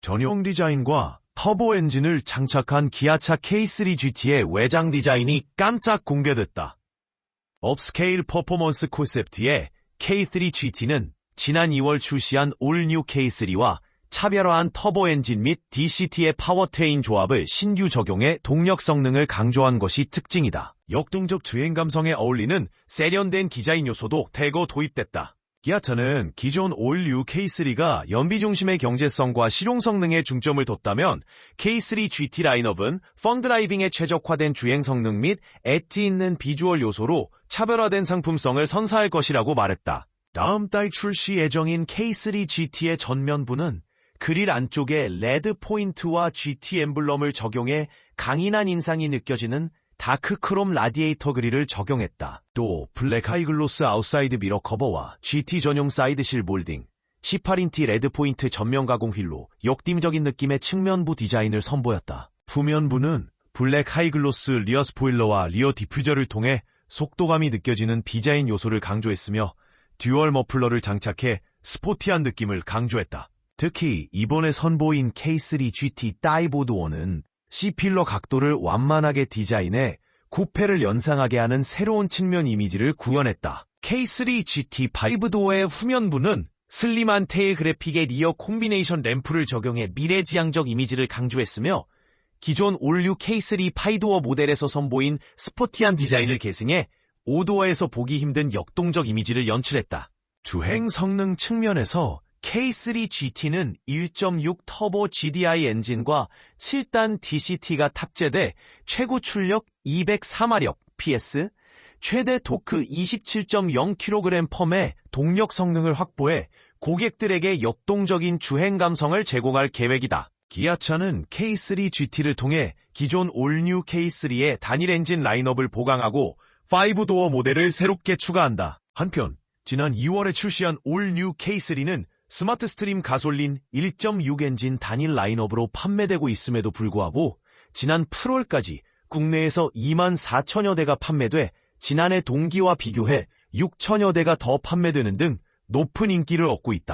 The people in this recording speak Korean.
전용 디자인과 터보 엔진을 장착한 기아차 K3 GT의 외장 디자인이 깜짝 공개됐다. 업스케일 퍼포먼스 콘셉트의 K3 GT는 지난 2월 출시한 올뉴 K3와 차별화한 터보 엔진 및 DCT의 파워트레인 조합을 신규 적용해 동력 성능을 강조한 것이 특징이다. 역동적 주행 감성에 어울리는 세련된 디자인 요소도 대거 도입됐다. 기아차는 기존 올뉴 K3가 연비 중심의 경제성과 실용 성능에 중점을 뒀다면 K3 GT 라인업은 펀드라이빙에 최적화된 주행 성능 및 엣지 있는 비주얼 요소로 차별화된 상품성을 선사할 것이라고 말했다. 다음 달 출시 예정인 K3 GT의 전면부는 그릴 안쪽에 레드 포인트와 GT 엠블럼을 적용해 강인한 인상이 느껴지는 다크 크롬 라디에이터 그릴을 적용했다. 또 블랙 하이글로스 아웃사이드 미러 커버와 GT 전용 사이드실 몰딩, 18인치 레드 포인트 전면 가공 휠로 역dim적인 느낌의 측면부 디자인을 선보였다. 후면부는 블랙 하이글로스 리어 스포일러와 리어 디퓨저를 통해 속도감이 느껴지는 디자인 요소를 강조했으며 듀얼 머플러를 장착해 스포티한 느낌을 강조했다. 특히 이번에 선보인 K3 GT 다이보드1은 C필러 각도를 완만하게 디자인해 쿠페를 연상하게 하는 새로운 측면 이미지를 구현했다. K3 GT 5도어의 후면부는 슬림한 테일 그래픽의 리어 콤비네이션 램프를 적용해 미래지향적 이미지를 강조했으며 기존 올류 K3 파이도어 모델에서 선보인 스포티한 디자인을 계승해 5도어에서 보기 힘든 역동적 이미지를 연출했다. 주행 성능 측면에서 K3 GT는 1.6 터보 GDI 엔진과 7단 DCT가 탑재돼 최고 출력 204마력 PS, 최대 토크 27.0kg 펌의 동력 성능을 확보해 고객들에게 역동적인 주행 감성을 제공할 계획이다. 기아차는 K3 GT를 통해 기존 올뉴 K3의 단일 엔진 라인업을 보강하고 5도어 모델을 새롭게 추가한다. 한편 지난 2월에 출시한 올뉴 K3는 스마트 스트림 가솔린 1.6 엔진 단일 라인업으로 판매되고 있음에도 불구하고 지난 8월까지 국내에서 2만 4천여 대가 판매돼 지난해 동기와 비교해 6천여 대가 더 판매되는 등 높은 인기를 얻고 있다.